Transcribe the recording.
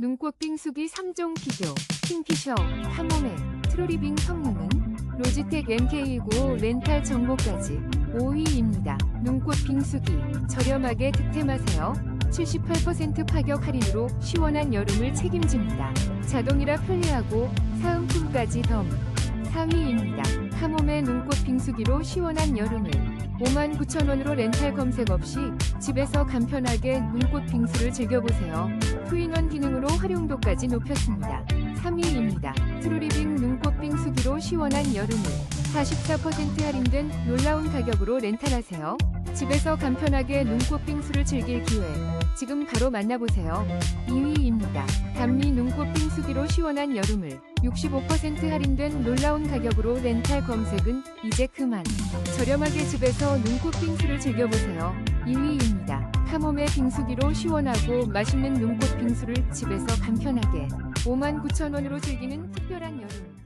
눈꽃 빙수기 3종 비교, 킹피셔, 카모메, 트로리빙 성능은 로지텍 MK29 렌탈 정보까지 5위입니다. 눈꽃 빙수기 저렴하게 득템하세요. 78% 파격 할인으로 시원한 여름을 책임집니다. 자동이라 편리하고 사은품까지 덤 4위입니다. 카모메 눈꽃 빙수기로 시원한 여름을 59,000원으로 렌탈 검색 없이 집에서 간편하게 눈꽃 빙수를 즐겨보세요. 투인원 기능으로 활용도까지 높였습니다. 3위입니다. 트루리빙 눈꽃 빙수기로 시원한 여름을 44% 할인된 놀라운 가격으로 렌탈하세요. 집에서 간편하게 눈꽃 빙수를 즐길 기회. 지금 바로 만나보세요. 2위입니다. 빙수기로 시원한 여름을 65% 할인된 놀라운 가격으로 렌탈 검색은 이제 그만. 저렴하게 집에서 눈꽃 빙수를 즐겨보세요. 2위입니다. 카모메 빙수기로 시원하고 맛있는 눈꽃 빙수를 집에서 간편하게 59,000원으로 즐기는 특별한 여름.